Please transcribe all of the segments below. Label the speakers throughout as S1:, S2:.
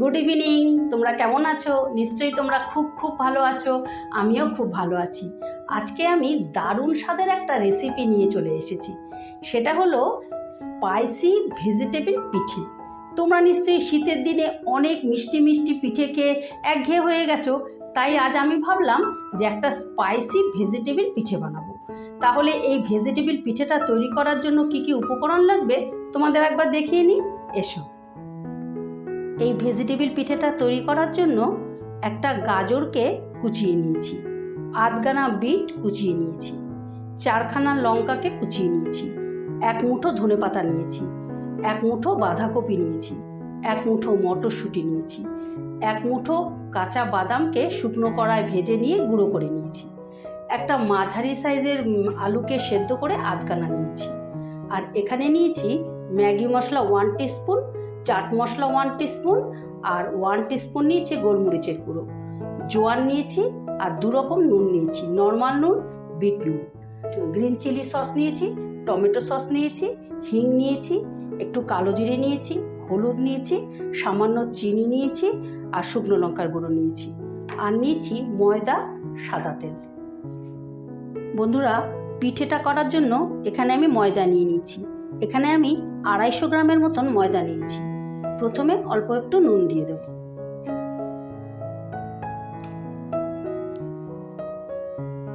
S1: Good evening তোমরা কেমন আছো? নিশ্চয়ই তোমরা খুব খুব ভালো আছো। আমিও খুব ভালো আছি। আজকে আমি দারুণ স্বাদের একটা রেসিপি নিয়ে চলে এসেছি। সেটা হলো স্পাইসি ভেজিটেবল পিঠে। তোমরা নিশ্চয়ই শীতের দিনে অনেক মিষ্টি মিষ্টি পিঠে খেয়ে একঘেয়ে হয়ে গেছো। তাই আজ আমি ভাবলাম যে একটা স্পাইসি ভেজিটেবল পিঠে বানাবো। তাহলে এই ভেজিটেবল পিঠেটা তৈরি করার জন্য কি কি উপকরণ লাগবে? তোমাদের একবার দেখিয়ে নিই। এসো। এই ভেজিটেবিল পিঠেটা তৈরি করার জন্য একটা গাজরকে কুচিয়ে নিয়েছি, আধগানা বিট কুচিয়ে নিয়েছি, চারখানা লঙ্কাকে কুচিয়ে নিয়েছি, এক মুঠো ধনে পাতা নিয়েছি, এক মুঠো বাঁধাকপি নিয়েছি, এক মুঠো মটরশুঁটি নিয়েছি, এক মুঠো কাঁচা বাদামকে শুকনো কড়ায় ভেজে নিয়ে গুঁড়ো করে নিয়েছি, একটা মাঝারি সাইজের আলুকে সেদ্ধ করে আধগানা নিয়েছি, আর এখানে নিয়েছি Maggi masala one teaspoon chaat masala one teaspoon আর ওয়ান টিস্পুন নিয়েছি গোলমরিচের গুঁড়ো। জোয়ান নিয়েছি আর দু রকম নুন নিয়েছি নর্মাল নুন বিট নুন। গ্রিন চিলি সস নিয়েছি টমেটো সস নিয়েছি, হিং নিয়েছি, একটু কালো জিরে নিয়েছি, হলুদ নিয়েছি, সামান্য চিনি নিয়েছি আর শুকনো লঙ্কার গুঁড়ো নিয়েছি। আর নিয়েছি ময়দা, সাদা তেল। বন্ধুরা, পিঠেটা করার জন্য এখানে আমি ময়দা নিয়ে নিয়েছি। এখানে আমি আড়াইশো গ্রামের মতন ময়দা নিয়েছি। প্রথমে অল্প একটু নুন দিয়ে দেব।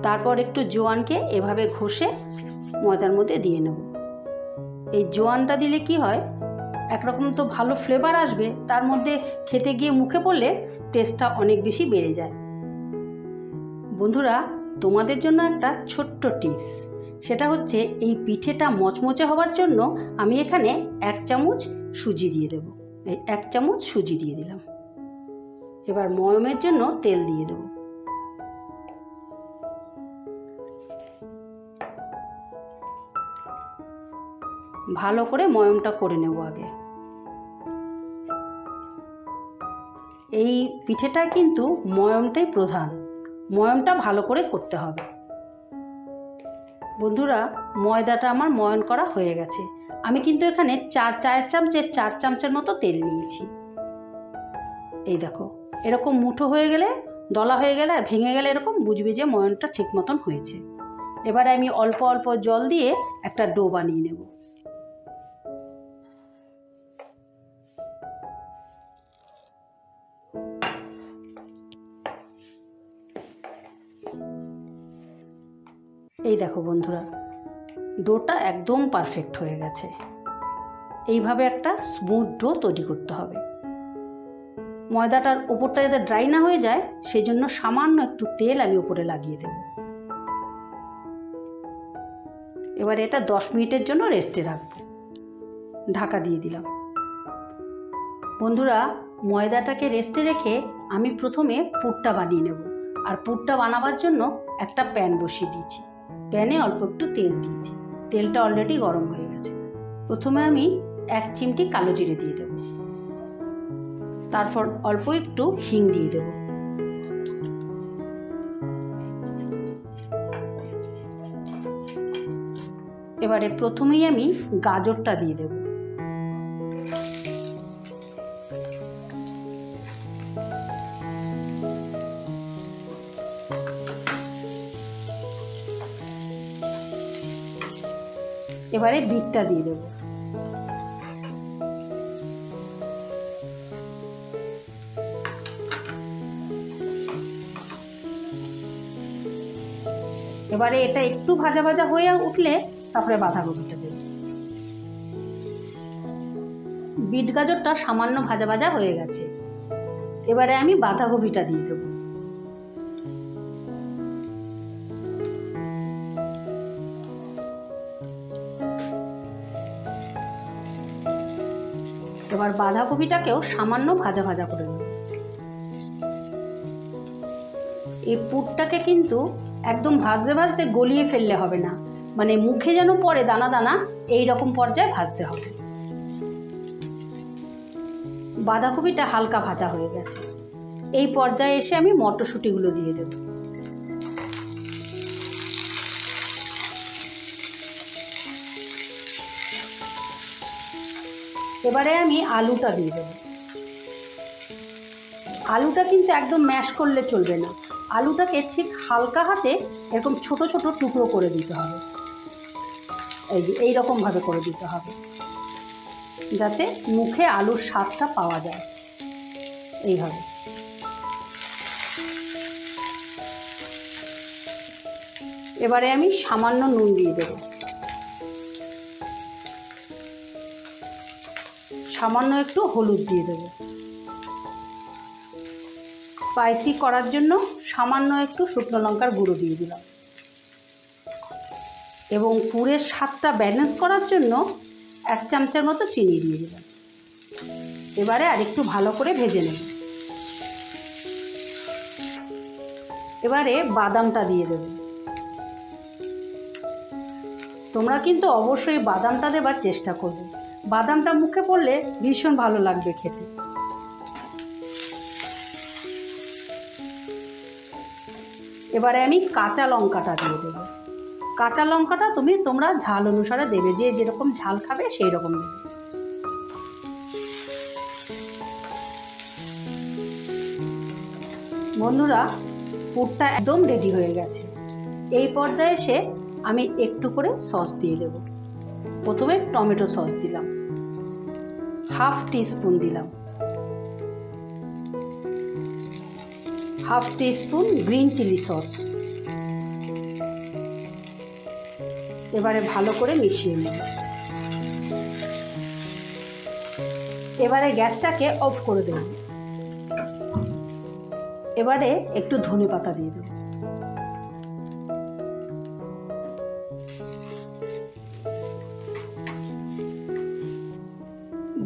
S1: তারপর একটু জোয়ানকে এভাবে ঘষে ময়দার মধ্যে দিয়ে নেব। এই জোয়ানটা দিলে কি হয়, একরকম তো ভালো ফ্লেভার আসবে, তার মধ্যে খেতে গিয়ে মুখে পড়লে টেস্টটা অনেক বেশি বেড়ে যায়। বন্ধুরা, তোমাদের জন্য একটা ছোট্ট টিপস সেটা হচ্ছে এই পিঠেটা মচমচে হওয়ার জন্য আমি এখানে এক চামচ সুজি দিয়ে দেব। এই এক চামচ সুজি দিয়ে দিলাম। এবার ময়মের জন্য তেল দিয়ে দেব। ভালো করে ময়মটা করে নেব আগে। এই পিঠেটা কিন্তু ময়মটাই প্রধান। ময়মটা ভালো করে করতে হবে। বন্ধুরা, ময়দাটা আমার ময়ন করা হয়ে গেছে। আমি কিন্তু এখানে চার চায়ের চামচের চার চামচের মতো তেল নিয়েছি। এই দেখো, এরকম মুঠো হয়ে গেলে, দলা হয়ে গেলে আর ভেঙে গেলে এরকম বুঝবে যে ময়নটা ঠিক মতন হয়েছে। এবারে আমি অল্প অল্প জল দিয়ে একটা ডো বানিয়ে নেব। এই দেখো বন্ধুরা ডোটা একদম পারফেক্ট হয়ে গেছে। এইভাবে একটা স্মুথ ডো তৈরি করতে হবে। ময়দাটার ওপরটা যাতে ড্রাই না হয়ে যায় সেই জন্য সামান্য একটু তেল আমি উপরে লাগিয়ে দেব। এবার এটা দশ মিনিটের জন্য রেস্টে রাখব। ঢাকা দিয়ে দিলাম। বন্ধুরা, ময়দাটাকে রেস্টে রেখে আমি প্রথমে পুরটা বানিয়ে নেব। আর পুরটা বানাবার জন্য একটা প্যান বসিয়ে দিয়েছি। প্যানে অল্প একটু তেল দিয়েছি। তেলটা অলরেডি গরম হয়ে গেছে। প্রথমে আমি এক চিমটি কালো জিরে দিয়ে দেব। তারপর অল্প একটু হিং দিয়ে দেব। এবারে প্রথমেই আমি গাজরটা দিয়ে দেব। এবারে বিটটা দিয়ে দেবো। এবারে এটা একটু ভাজা ভাজা হয়ে উঠলে তারপরে বাঁধাকপিটা দেবো। বিট গাজরটা সামান্য ভাজা ভাজা হয়ে গেছে। এবারে আমি বাঁধাকপিটা দিয়ে দেবো। এবার বাঁধাকপিটাকেও সামান্য ভাজা ভাজা করে নেব এই পুরটাকে কিন্তু একদম ভাজতে ভাজতে গলিয়ে ফেললে হবে না। মানে মুখে যেন পরে দানা দানা, এই রকম পর্যায়ে ভাজতে হবে। বাঁধাকপিটা হালকা ভাজা হয়ে গেছে। এই পর্যায়ে এসে আমি মটরশুঁটিগুলো দিয়ে দেব। এবারে আমি আলুটা দিয়ে দেবো। আলুটা কিন্তু একদম ম্যাশ করলে চলবে না। আলুটাকে ঠিক হালকা হাতে এরকম ছোট ছোট টুকরো করে দিতে হবে। এই যে এইরকমভাবে করে দিতে হবে। যাতে মুখে আলুর স্বাদটা পাওয়া যায়। এইভাবে। এবারে আমি সামান্য নুন দিয়ে দেবো। সামান্য একটু হলুদ দিয়ে দেবো। স্পাইসি করার জন্য সামান্য একটু শুকনো লঙ্কার গুঁড়ো দিয়ে দিলাম। এবং পুরের স্বাদটা ব্যালেন্স করার জন্য এক চামচের মতো চিনি দিয়ে দিলাম। এবারে আর একটু ভালো করে ভেজে নেব। এবারে বাদামটা দিয়ে দেব। তোমরা কিন্তু অবশ্যই বাদামটা দেবার চেষ্টা করবে। বাদামটা মুখে পড়লে ভীষণ ভালো লাগবে খেতে। এবারে আমি কাঁচা লঙ্কাটা দিয়ে দেবো। কাঁচা লঙ্কাটা তুমি তোমরা ঝাল অনুসারে দেবে, যে যেরকম ঝাল খাবে সেই রকম দেবে। বন্ধুরা, পুরটা একদম রেডি হয়ে গেছে। এই পর্যায়ে এসে আমি একটু করে সস দিয়ে দেব। প্রথমে টমেটো সস দিলাম। হাফ স্পুন দিলাম। Half spoon green chilli sauce. এবারে ভালো করে মিশিয়ে নেব এবারে গ্যাসটাকে অফ করে দেব এবারে একটু ধনে পাতা দিয়ে দেব।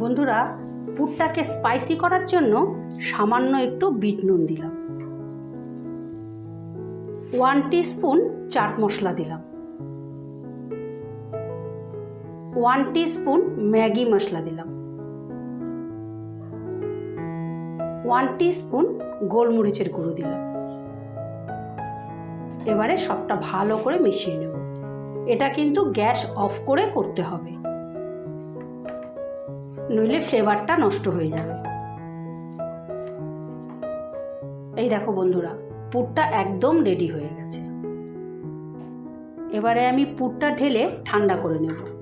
S1: বন্ধুরা, পুরটাকে স্পাইসি করার জন্য সামান্য একটু বিট নুন দিলাম। ওয়ান স্পুন চাট মশলা দিলাম। ওয়ান স্পুন ম্যাগি মশলা দিলাম। ওয়ান স্পুন গোলমরিচের গুঁড়ো দিলাম। এবারে সবটা ভালো করে মিশিয়ে নেব। এটা কিন্তু গ্যাস অফ করে করতে হবে। নইলে ফ্লেভারটা নষ্ট হয়ে যাবে। এই দেখো বন্ধুরা, পুরটা একদম রেডি হয়ে গেছে। এবারে আমি পুরটা ঢেলে ঠান্ডা করে নেব।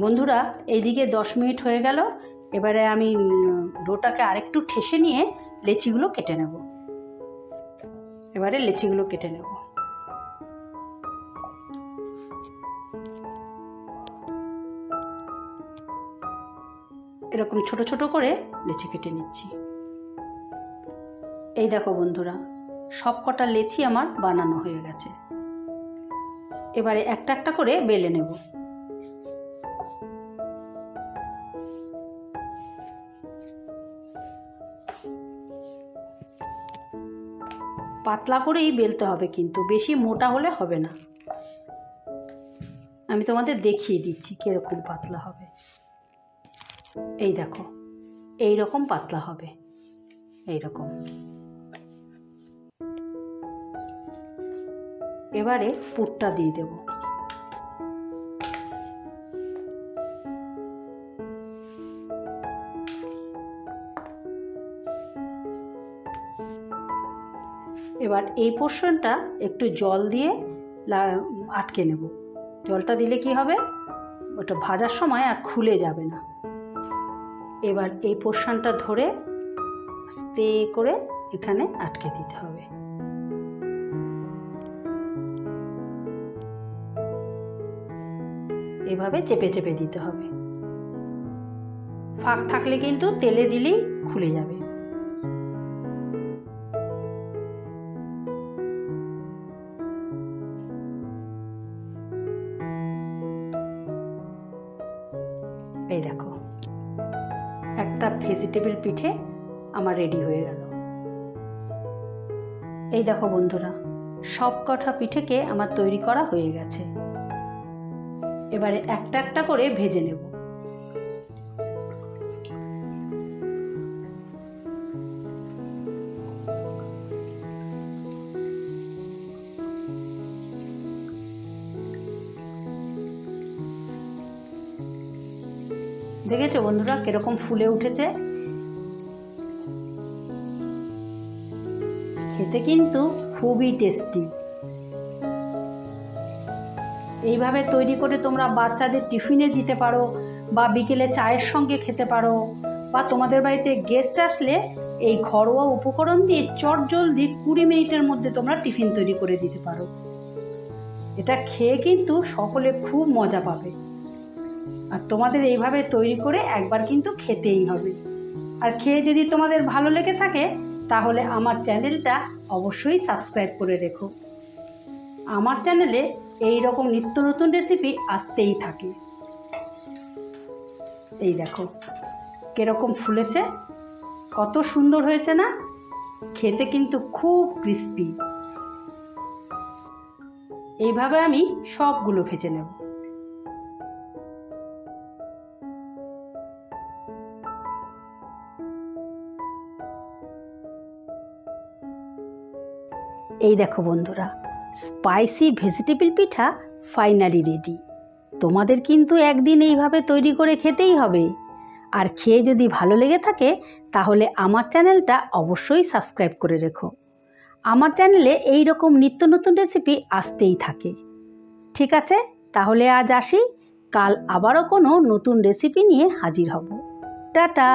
S1: বন্ধুরা, এইদিকে দশ মিনিট হয়ে গেল। এবারে আমি ডোটাকে আরেকটু ঠেসে নিয়ে লেচিগুলো কেটে নেব। এবারে লেচিগুলো কেটে নেব। এরকম ছোট ছোট করে লেচি কেটে নিচ্ছি। এই দেখো বন্ধুরা সব কটা লেচি আমার বানানো হয়ে গেছে। এবারে একটা একটা করে বেলে নেব। পাতলা করেই বেলতে হবে কিন্তু, বেশি মোটা হলে হবে না। আমি তোমাদের দেখিয়ে দিচ্ছি কীরকম পাতলা হবে। এই দেখো, এই রকম পাতলা হবে, এই রকম। এবারে পুরটা দিয়ে দেব। এবার এই পোর্শনটা একটু জল দিয়ে আটকে নেব। জলটা দিলে কি হবে? ওটা ভাজার সময় আর খুলে যাবে না। এবার এই পোর্শনটা ধরে আস্তে করে এখানে আটকে দিতে হবে। এভাবে চেপে চেপে দিতে হবে। ফাঁক থাকলে কিন্তু তেলে দিলেই খুলে যাবে। এই দেখো। একটা ভেজিটেবল পিঠে আমার রেডি হয়ে গেল। এই দেখো বন্ধুরা, সব কটা পিঠেকে আমার তৈরি করা হয়ে গেছে। এবারে একটা একটা করে ভেজে নেব। দেখেছ বন্ধুরা, কীরকম ফুলে উঠেছে? খেতে কিন্তু খুবই টেস্টি। এইভাবে তৈরি করে তোমরা বাচ্চাদের টিফিনে দিতে পারো বা বিকেলে চায়ের সঙ্গে খেতে পারো বা তোমাদের বাড়িতে গেস্ট আসলে এই ঘরোয়া উপকরণ দিয়ে চট জলদি কুড়ি মিনিটের মধ্যে তোমরা টিফিন তৈরি করে দিতে পারো। এটা খেয়ে কিন্তু সকলে খুব মজা পাবে। আর তোমাদের এইভাবে তৈরি করে একবার কিন্তু খেতেই হবে। আর খেয়ে যদি তোমাদের ভালো লেগে থাকে, তাহলে আমার চ্যানেলটা অবশ্যই সাবস্ক্রাইব করে রেখো। আমার চ্যানেলে এই রকম নিত্য নতুন রেসিপি আসতেই থাকে। এই দেখো, কীরকম ফুলেছে, কত সুন্দর হয়েছে না? খেতে কিন্তু খুব ক্রিস্পি এইভাবে আমি সবগুলো ভেজে নেব। এই দেখো বন্ধুরা স্পাইসি ভেজিটেবল পিঠা ফাইনালি রেডি তোমাদের কিন্তু একদিন এইভাবে তৈরি করে খেতেই হবে। আর খেয়ে যদি ভালো লেগে থাকে, তাহলে আমার চ্যানেলটা অবশ্যই সাবস্ক্রাইব করে রেখো। আমার চ্যানেলে এই রকম নিত্য নতুন রেসিপি আসতেই থাকে। ঠিক আছে? তাহলে আজ আসি, কাল আবারও কোনো নতুন রেসিপি নিয়ে হাজির হব। টাটা!